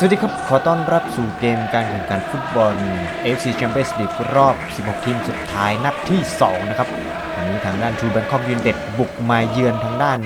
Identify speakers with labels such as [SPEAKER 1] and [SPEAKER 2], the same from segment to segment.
[SPEAKER 1] สวัสดีครับ ขอต้อนรับสู่เกมการแข่งขันฟุตบอล AFC Champions League รอบ 16 ทีมสุดท้ายนัดที่ 2 นะครับวันนี้ทางด้านทูแบงคอกยูนเต็ดบุกมาเยือนทางด้าน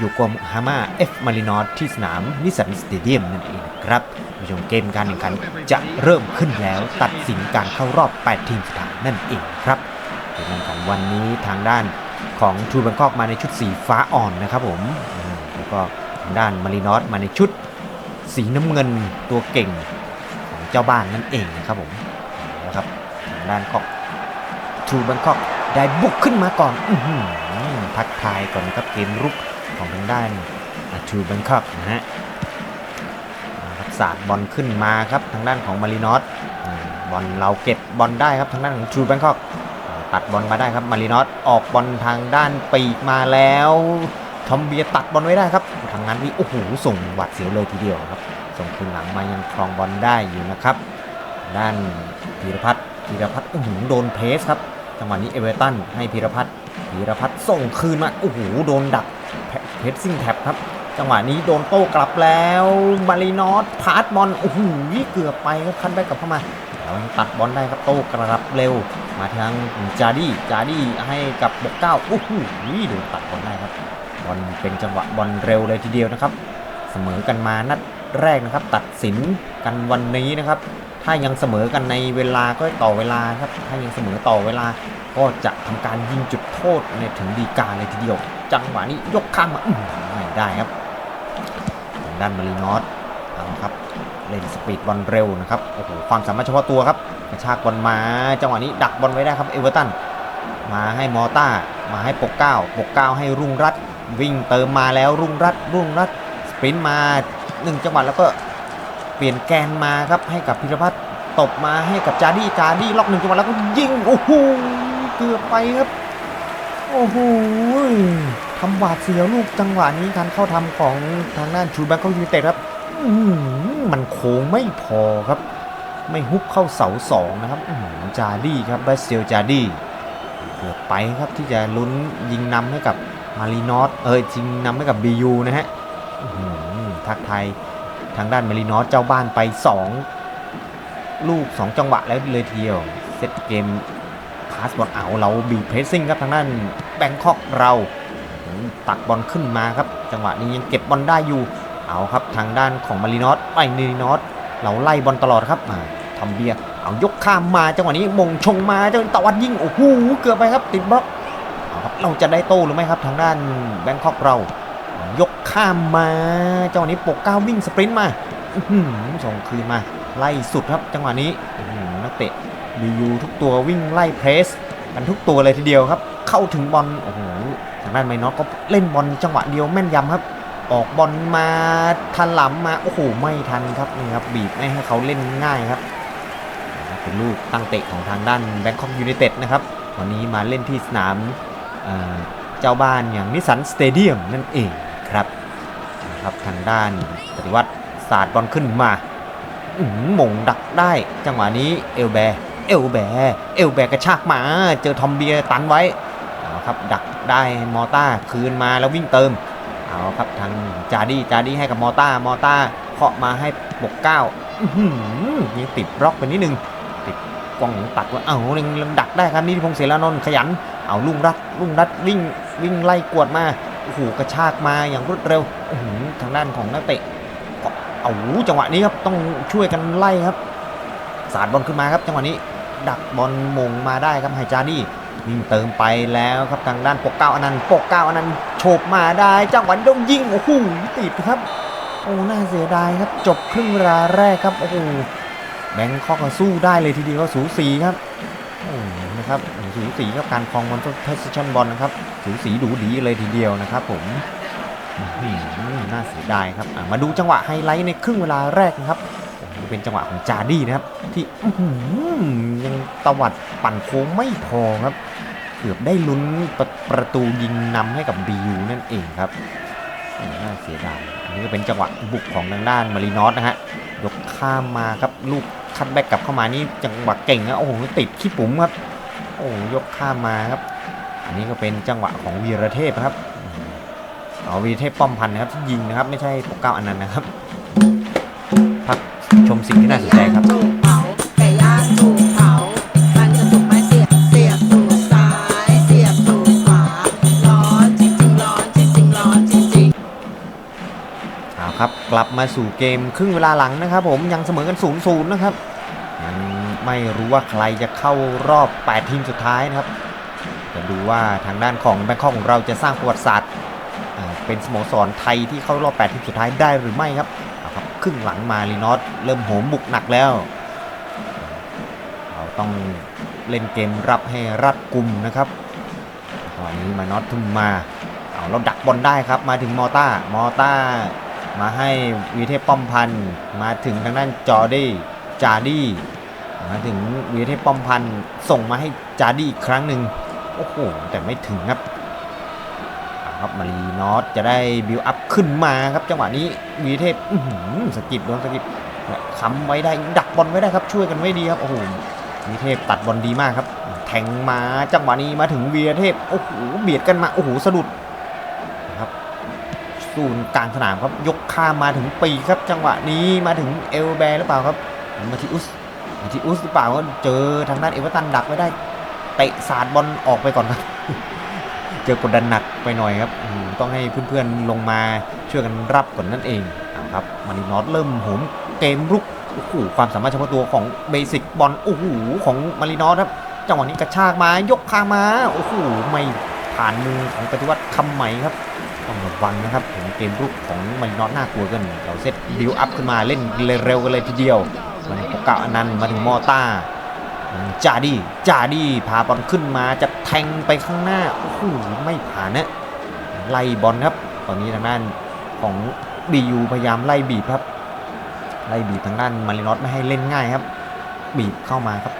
[SPEAKER 1] ยูโกฮาม่าเอฟมารินอสที่สนามนิสันสเตเดียมนั่นเองครับผู้ชมเกมการแข่งขันจะเริ่มขึ้นแล้วตัดสินการเข้ารอบ 8 ทีมสุดท้ายนั่นเองครับเกมข่งวันนี้ทางด้านของทูแบงคอกมาในชุดสีฟ้าอ่อนนะครับผมอืมแล้วก็ทางด้านมารินอสมาในชุด สีน้ำเงินตัวเก่งของเจ้าบ้านนั่นเองนะครับผมนะครับทางด้านของทูบังคอกได้บุกขึ้นมาก่อนอือทักทายก่อนนะครับเกมรุกของทางด้านทูบังคอกนะฮะครับสาดบอลขึ้นมาครับทางด้านของมารินอสบอลเราเก็บบอลได้ครับทางด้านของทูบังคอกตัดบอลมาได้ครับมารินอสออกบอลทางด้านปีกมาแล้ว ทอมเบียตัดบอลไว้ได้ครับทางนั้นนี่โอ้โหส่งหวัดเสียวเลยทีเดียวครับ ส่งคืนหลังมายังครองบอลได้อยู่นะครับ ด้านพีรพัฒน์พีรพัฒน์โอ้โหโดนเพสครับจังหวะนี้เอเวอร์ตันให้พีรพัฒน์พีรพัฒน์ส่งคืนมาโอ้โหโดนดักเพสซิ่งแท็บครับ จังหวะนี้โดนโต้กลับแล้วมารีนอสพาสบอลโอ้โหเกือบไปครับคันแบ็กกลับเข้ามาแล้วตัดบอลได้ครับโต้กลับเร็ว มาทางจาร์ดี้จาร์ดี้ให้กับบกเก้าโอ้โหดนตัดบอลได้ครับ บอลเป็นจังหวะบอลเร็วเลยทีเดียวนะครับ เสมอกันมานัดแรกนะครับ ตัดสินกันวันนี้นะครับ ถ้ายังเสมอกันในเวลาก็ต่อเวลาครับ ถ้ายังเสมอต่อเวลาก็จะทำการยิงจุดโทษในถึงดีกาเลยทีเดียว จังหวะนี้ยกข้างมาไม่ได้ครับทางด้านมารีนอสเอาครับเล่นสปีดบอลเร็วนะครับโอ้โหความสามารถเฉพาะตัวครับกระชากบอลมาจังหวะนี้ดักบอลไว้ได้ครับเอเวอร์ตันมาให้มอต้ามาให้ปกเก้าปกเก้าให้รุ่งรัตน์ วิ่งเติมมาแล้วรุ่งรัตรุ่งรัตสปรินต์มาหนึ่งจังหวะแล้วก็เปลี่ยนแกนมาครับให้กับพิรพัฒน์ตบมาให้กับจาร์ดี้จาร์ดี้ล็อกหนึ่งจังหวะแล้วก็ยิงโอ้โหเกือบไปครับโอ้โหทำหวาดเสียวลูกจังหวะนี้การเข้าทำของทางด้านชูแบงก์ยูไนเต็ดครับมันโค้งไม่พอครับ ไม่ฮุบเข้าเสาสองนะครับจาร์ดี้ครับบาเซลจาร์ดี้เกือบไปครับที่จะลุ้นยิงนำให้กับ มารีนอสเอยยิงนำให้กับ BU นะฮะทักไทยทางด้านมารีนอสเจ้าบ้านไป 2 ลูก 2 จังหวะแล้วเลยทีเดียวเซตเกมพาสบอลเอาเราบีเพรสซิ่งครับทางด้านแบงคอกเราตัดบอลขึ้นมาครับ จังหวะนี้ยังเก็บบอลได้อยู่เอาครับทางด้านของมารีนอสไปมารีนอสเราไล่บอลตลอดครับมาทำเบียร์เอายกข้ามมาจังหวะนี้มงชงมาเจ้าตะวันยิงโอ้โหเกือบไปครับติดบล็อก ครับเราจะได้โต้หรือไม่ครับทางด้านแบงคอกเรา ยกข้ามมาจังหวะนี้ปกเก้าวิ่งสปรินต์มาส่งคืนมา ไล่สุดครับจังหวะนี้นักเตะบียูทุกตัววิ่งไล่เพรสกันทุกตัวเลยทีเดียวครับ เข้าถึงบอลโอ้โหทางด้านไมนอสก็เล่นบอลจังหวะเดียวแม่นยำครับ ออกบอลมาทันหลำมาโอ้โหไม่ทันครับนี่ครับบีบไม่ให้เขาเล่นง่ายครับเป็นลูกตั้งเตะของทางด้านแบงคอกยู n i เต็ดนะครับวันนี้มาเล่นที่สนาม เจ้าบ้านอย่างนิสันสเตเดียมนั่นเองครับครับทางด้านปฏิวัติศาสตร์บอลขึ้นมาหม่งดักได้ จังหวะนี้เอลแบเอลแบเอลแบกระชากมา เจอทอมเบียตันไว้เอาครับดักได้มอต้าคืนมาแล้ววิ่งเติมเอาครับทางจาร์ดี้จาร์ดี้ให้กับมอต้ามอต้าเคาะมาให้ปกเก้าอื้อหือยังติดบล็อกไปนิดนึงกล้องตัดว่าเอาเล็งดักได้ครับนี่พงศ์เสรานนท์ขยัน เอาลุงรัดลุงรัดวิ่งวิ่งไล่กวดมาโอ้โหกระชากมาอย่างรวดเร็วโอ้โหทางด้านของนักเตะก็เอาจังหวะนี้ครับต้องช่วยกันไล่ครับ สาดบอลขึ้นมาครับ จังหวะนี้ ดักบอลมงมาได้ครับไฮจาดี้วิ่งเติมไปแล้วครับทางด้านปกเก้าอนันต์ปกเก้าอนันต์โฉบมาได้ จังหวะนี้ต้องยิงโอ้โหติดครับโอ้น่าเสียดายครับจบครึ่งเวลาแรกครับโอ้โหแบงคอก็สู้ได้เลยทีเดียวสูสีครับ นะครับสูสีครับการครองบอลทัสชั่นบอลนะครับสูสีดูดีเลยทีเดียวนะครับ ผมน่าเสียดายครับมาดูจังหวะไฮไลท์ในครึ่งเวลาแรกนะครับเป็นจังหวะของจาร์ดี้นะครับ ที่ยังตวัดปั่นโค้งไม่พอครับ เกือบได้ลุ้นประประตูยิงนำให้กับบียูนั่นเองครับน่าเสียดายอันนี้ก็เป็นจังหวะบุกของทางด้านมารีนอสนะฮะยกข้ามมาครับลูกคัดแบ็กกลับเข้ามานี่จังหวะเก่งนะโอ้โหติดขี้ปุ๋มครับ โอ้โหยกข้ามมาครับ อันนี้ก็เป็นจังหวะของวีรเทพนะครับอ๋อวีรเทพป้อมพันธ์นะครับที่ยิงนะครับ ไม่ใช่ปกเก้าอันนั้นนะครับพพักชมสิ่งที่น่าสนใจครับ
[SPEAKER 2] ถูกเผาไก่ย่างถูกเผามันจะถูกไม้เสียบเสียบถูกซ้ายเสียบถูกขวาร้อนจริงๆร้อนจริงๆร้อนจริงๆ
[SPEAKER 1] เอาครับกลับมาสู่เกมครึ่งเวลาหลังนะครับ ผมยังเสมอกัน0ูนย์นะครับยัง ไม่รู้ว่าใครจะเข้ารอบ 8 ทีมสุดท้ายนะครับจะดูว่าทางด้านของแบงคอกของเราจะสร้างประวัติศาสตร์เป็นสโมสรไทยที่เข้ารอบ 8 ทีมสุดท้ายได้หรือไม่ครับครับครึ่งหลังมาลีนอสเริ่มโหมบุกหนักแล้วเราต้องเล่นเกมรับให้รัดกุมนะครับวันนี้มานอตทุ่มมาเอาเราดักบอลได้ครับมาถึงมอต้ามอต้ามาให้วีเทพป้อมพันธ์มาถึงทางด้านจอดี้จาดี้ มาถึงวีเทพป้อมพันธ์ส่งมาให้จาร์ดี้อีกครั้งหนึ่งโอ้โหแต่ไม่ถึงครับครับมารีนอสจะได้บิวอัพขึ้นมาครับจังหวะนี้วีเทพสกิดโดนสกิดค้ำไว้ได้ดักบอลไว้ได้ครับช่วยกันไว้ดีครับโอ้โหวีเทพตัดบอลดีมากครับ แทงมาจังหวะนี้มาถึงวีเทพโอ้โหเบียดกันมาโอ้โหสะดุดศูนย์กลางสนามครับยกข้ามมาถึงปีครับ จังหวะนี้มาถึงเอลแบร์หรือเปล่าครับมาทิอุส มาทิอุสหรือเปล่าก็เจอทางด้านเอเวอร์ตันดักไว้ได้เตะสาดบอลออกไปก่อนครับ เจอกดดันหนักไปหน่อยครับต้องให้เพื่อนๆลงมาช่วยกันรับก่อนนั่นเองเอาครับมารินอสเริ่มโหมเกมรุกโอ้โหความสามารถเฉพาะตัวของเบสิกบอลโอ้โหของมารินอสครับจังหวะนี้กระชากมายกข้ามมาโอ้โหไม่ผ่านมือของปฏิวัติคำไหม่ครับต้องระวังนะครับผมเกมรุกของมารินอสน่ากลัวกันเราเซตบิวอัพขึ้นมาเล่นเร็วกันเลยทีเดียว มาถึงโอกาอนันต์มาถึงมอต้าจาดีจาดีพาบอลขึ้นมาจะแทงไปข้างหน้าโอ้โหไม่ผ่านนะไล่บอลครับ ตอนนี้ทางด้านของบียูพยายามไล่บีบครับ ไล่บีบทางด้านมารินอสไม่ให้เล่นง่ายครับ บีบเข้ามาครับ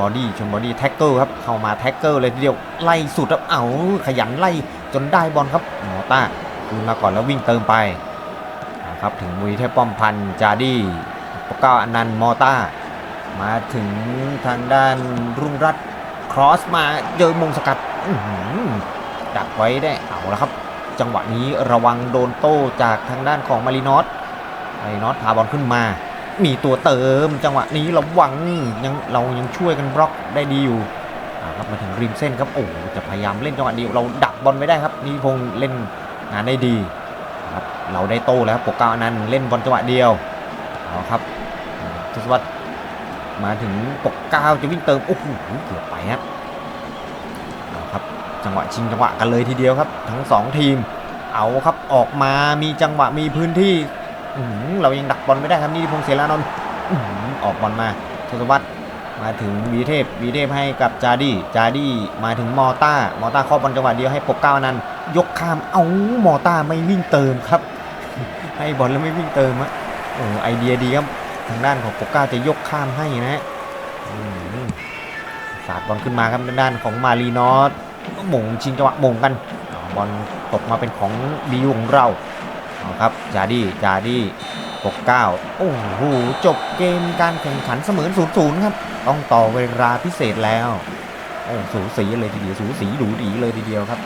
[SPEAKER 1] บอดี้ชนบอดี้แท็กเกิลครับเข้ามาแท็กเกิลเลยทีเดียวไล่สุดครับเอาขยันไล่จนได้บอลครับมอต้าคืนมาก่อนแล้ววิ่งเติมไปครับถึงมุยเทพป้อมพันจาดี้ ปกาอนันต์มอต้า มาถึงทางด้านรุ่งรัตครอสมาเจอมงสกัดดักไว้ได้เอาแล้วครับ จังหวะนี้ระวังโดนโต้จากทางด้านของมารินอสมารินอสพาบอลขึ้นมา มีตัวเติม จังหวะนี้ระวังยังเรายังช่วยกันบล็อกได้ดีอยู่ครับมาถึงริมเส้นครับโอ้จะพยายามเล่นจังหวะเดียวเราดักบอลไม่ได้ครับนิติพงเล่นงานได้ดีครับเราได้โต้แล้วปกเก้านันเล่นบอลจังหวะเดียวเอาครับ วรรษมาถึงปกเก้าจะวิ่งเติม โอ้โหเกือบไปครับเอาครับ จังหวะชิงจังหวะกันเลยทีเดียวครับ ทั้งสองทีม เอาครับออกมามีจังหวะมีพื้นที่เรายังดักบอลไม่ได้ครับนิติพงศ์เสรานนท์ออกบอลมาทศวรรษมาถึงวีเทพวีเทพให้กับจาดี้จาดี้มาถึงมอต้ามอต้าคาะบอลจังหวะเดียวให้ปกเก้านั้น ยกข้ามเอามอต้าไม่วิ่งเติมครับ ให้บอลแล้วไม่วิ่งเติมอะโอ้ไอเดียดีครับ ทางด้านของปกเก้าจะยกข้ามให้นะฮะสาดบอลขึ้นมาครับทางด้านของมารีนอสหม่งชิงจังหวะหม่งกันอบอลตกมาเป็นของบียูของเราเอาครับจาดี้จาดี้ปกเก้าโอ้โหจบเกมการแข่งขันเสมอศูนย์ศูนย์ครับ ต้องต่อเวลาพิเศษแล้วโอ้สูสีเลยทีเดียวสูสีหรูดีเลยทีเดียวครับ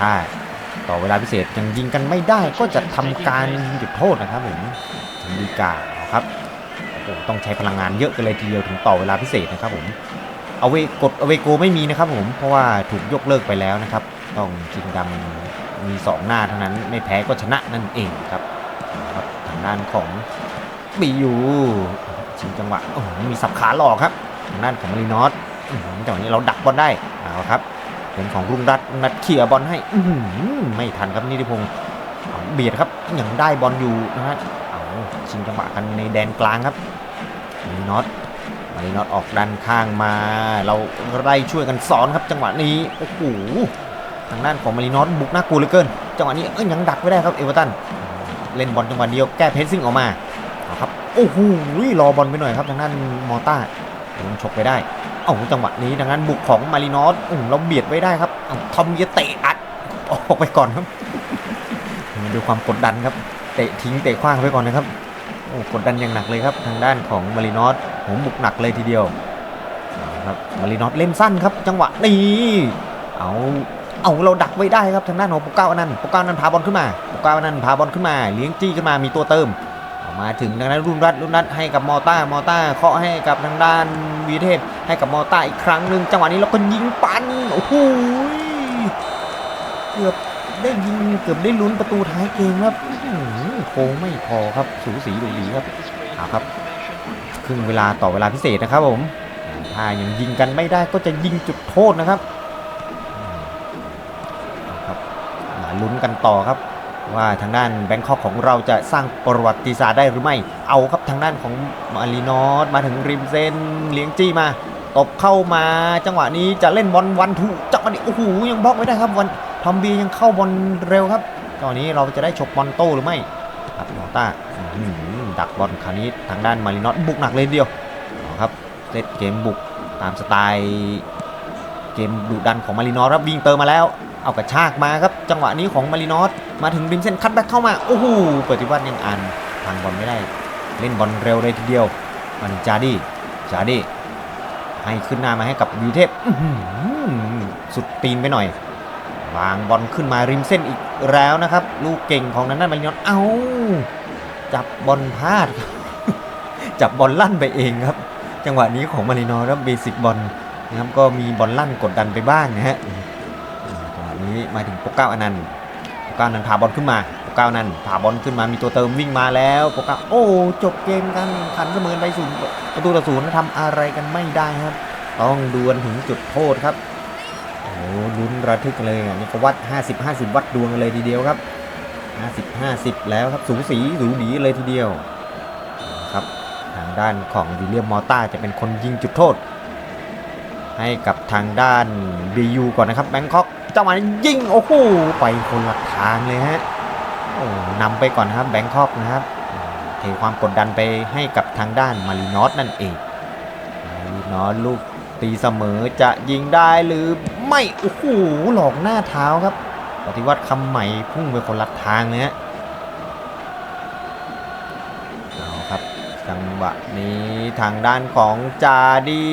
[SPEAKER 1] ถ้าต่อเวลาพิเศษยังยิงกันไม่ได้ก็จะทำการจุดโทษนะครับผมดีกา ครับโอ้ต้องใช้พลังงานเยอะกันเลยทีเดียวถึงต่อเวลาพิเศษนะครับผมเอาเวกดเอาเวโกไม่มีนะครับผมเพราะว่าถูกยกเลิกไปแล้วนะครับ ต้องชิงดำมีสองหน้าเท่านั้นไม่แพ้ก็ชนะนั่นเองครับครับทางด้านของบียูชิงจังหวะโอ้โหมีสับขาหลอกครับทางด้านของมารินอสจังหวะนี้เราดักบอลได้เอาครับเป็นของรุ่งรัตน์รุ่งรัตน์เขี่ยบอลให้ อืไม่ทันครับนิติพงศ์เบียดครับยังได้บอลอยู่นะฮะ ชิงจังหวะกันในแดนกลางครับมารินอสมารินอสออกด้านข้างมา เราไล่ช่วยกันสอนครับจังหวะนี้โอ้โหทางด้านของมารินอสบุกน่ากลัวเหลือเกิน จังหวะนี้เอ้ยยังดักไม่ได้ครับเอเวอร์ตันเล่นบอลจังหวะเดียวแก้เพสซิ่งออกมาครับโอ้โหรอบอลไปหน่อยครับทางด้านมอต้าโดนฉกไปได้เอาจังหวะนี้ทางด้านบุกของมารินอสเราเบียดไว้ได้ครับเอาทอมเยเตะอัดออกไปก่อนครับดูความกดดันครับเตะทิ้งเตะขว้างไปก่อนนะครับ กดดันอย่างหนักเลยครับ ทางด้านของมารินอสผมบุกหนักเลยทีเดียวครับมารินอสเล่นสั้นครับ จังหวะนี้เอาเอาเราดักไว้ได้ครับทางด้านของปุกเก้าอนันปุกเก้าอนันพาบอลขึ้นมาปุกเก้าอนันพาบอลขึ้นมา เลี้ยงจี้ขึ้นมามีตัวเติมมาถึงทางด้านรุ่นรัฐรุ่นรัฐให้กับมอต้ามอต้าเคาะให้กับทางด้านวีเทพให้กับมอต้าอีกครั้งหนึ่งจังหวะนี้แล้วก็ยิงปันโอ้โหเกือบ ได้ยิงเกือบได้ลุ้นประตูท้ายเกมครับโค้งไม่พอครับสูสีดูดีครับเอาครับ ครึ่งเวลาต่อเวลาพิเศษนะครับผมถ้ายังยิงกันไม่ได้ก็จะยิงจุดโทษนะครับครับมาลุ้นกันต่อครับ ว่าทางด้านแบงคอกของเราจะสร้างประวัติศาสตร์ได้หรือไม่ เอาครับทางด้านของมารีนอสมาถึงริมเส้นเลี้ยงจี้มาตบเข้ามาจังหวะนี้จะเล่นบอลวันทูจังหวะนี้โอ้โหยังบล็อกไม่ได้ครับวัน ทอมบียังเข้าบอลเร็วครับจังหวะนี้เราจะได้ฉกบอลโต้หรือไม่ครับมอต้าดักบอลคราวนี้ทางด้านมารีนอสบุกหนักเลยเดียวครับเซตเกมบุกตามสไตล์เกมดุดันของมารีนอสครับวิ่งเติมมาแล้ว เอากระชากมาครับจังหวะนี้ของมารินอสมาถึงริมเส้นคัดแบ็คเข้ามาโอ้โหเปฏิวัตยังอ่านทางบอลไม่ได้เล่นบอลเร็วเลยทีเดียวมันจาดี้จาดี้ให้ขึ้นหน้ามาให้กับวิวเทพสุดตีนไปหน่อย วางบอลขึ้นมาริมเส้นอีกแล้วนะครับ ลูกเก่งของนั้นนั่นมารินอสเอ้าจับบอลพลาด จับบอลลั่นไปเองครับ จังหวะนี้ของมารินอรับเบสิกบอลนะครับก็มีบอลลั่นกดดันไปบ้างนะฮะจังหวะนี้มาถึงโปกเก้าอนันต์โปกเก้าอนันต์พาบอลขึ้นมาโปกเก้าอนันต์พาบอลขึ้นมามีตัวเติมวิ่งมาแล้วโปกเก้าโอ้จบเกมกันขันเสมอไปศูนย์ประตูต่อศูนย์ทำอะไรกันไม่ได้ครับ ต้องดวลถึงจุดโทษครับ อ้ลุ้นระทึกเลยอะนี่ก็วัด 50 50 วัดดวงกันเลยทีเดียวครับ 50 50 แล้วครับสูสีสูดีเลยทีเดียวครับทางด้านของวิลเลียมมอต้าจะเป็นคนยิงจุดโทษ ให้กับทางด้าน BU ก่อนนะครับแบงคอกจังหวะนี้ยิงโอ้โหไปคนละทางเลยฮะโอ้นำไปก่อนครับแบงคอกนะครับอืมเทความกดดันไปให้กับทางด้านมารีนอสนั่นเองมารีนอสลูกตีเสมอจะยิงได้หรือ ไม่โอ้โหหลอกหน้าเท้าครับ ปฏิวัติคำใหม่พุ่งไปคนละทางเลยฮะเอาครับจังหวะนี้ทางด้านของจาดี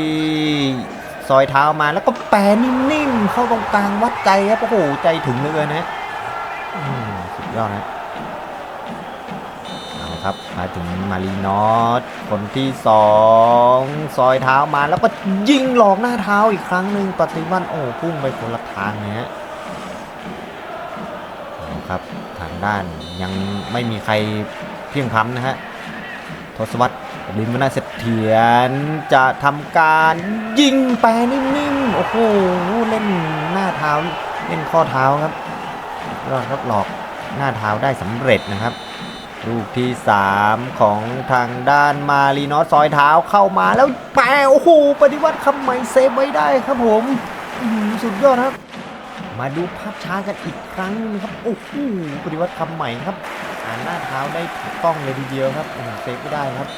[SPEAKER 1] ซอยเท้ามาแล้วก็แปรนิ่มๆเข้าตรงกลางวัดใจครับโอ้โหใจถึงเลยนะสุดยอดนะ ครับ มาถึงมารีนอสคนที่สองซอยเท้ามาแล้วก็ยิงหลอกหน้าเท้าอีกครั้งหนึ่งปฏิวัติโอ้พุ่งไปคนละทางเลยฮะครับทางด้านยังไม่มีใครเพียงพ้ำนะฮะทศวรรษลิมวนาเสถียรจะทำการยิงแปนิ่มๆ โอ้โห เล่นหน้าเท้า เล่นข้อเท้าครับรอดครับหลอกหน้าเท้าได้สำเร็จนะครับ ลูกที่ 3 ของทางด้านมารีนอสซอยเท้าเข้ามาแล้วแปรโอ้โหปฏิวัติคำใหม่เซฟไว้ได้ครับผมสุดยอดครับ มาดูภาพช้ากันอีกครั้งนึงครับโอ้โหปฏิวัติคำใหม่ครับอ่านหน้าเท้าได้ถูกต้องเลยทีเดียวครับเซฟไม่ได้ครับ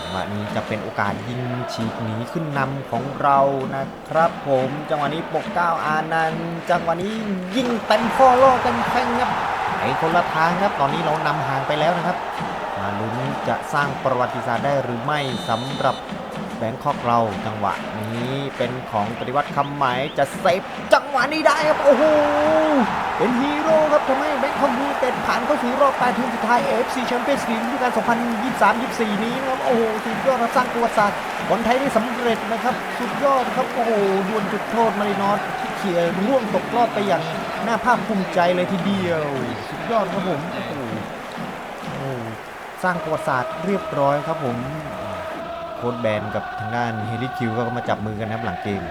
[SPEAKER 1] จังหวะนี้จะเป็นโอกาสยิงฉีกหนีขึ้นนำของเรานะครับ ผมจังหวะนี้ปกเก้าอานันต์จังหวะนี้ยิงเต็มข้อล่อเต็มแข้งครับ คนละทางครับ ตอนนี้เรานำห่างไปแล้วนะครับ มาลุ้นจะสร้างประวัติศาสตร์ได้หรือไม่สำหรับแบงคอกเราจังหวะนี้เป็นของปฏิวัติคำหมายจะเซฟจังหวะนี้ได้ครับโอ้โหเป็นฮีโร่ครับทำให้แบงคอกยูเต็ดผ่านเข้าสู่รอบ8ทีมสุดท้าย AFC Champions League ฤดูกาล2023-24 นี้นะครับโอ้โหสุดยอดครับสร้างประวัติศาสตร์บอลไทยได้สำเร็จนะครับ สุดยอดครับโอ้โหดวลจุดโทษมารินอสที่เขี่ยร่วงตกรอบไปอย่าง น่าภาคภูมิใจเลยทีเดียว สุดยอดครับผมโอ้โหโอ้สร้างประวัติศาสตร์เรียบร้อยครับผม โค้ดแบนกับทางด้านเฮลิคิวก็มาจับมือกันนะครับหลังเกม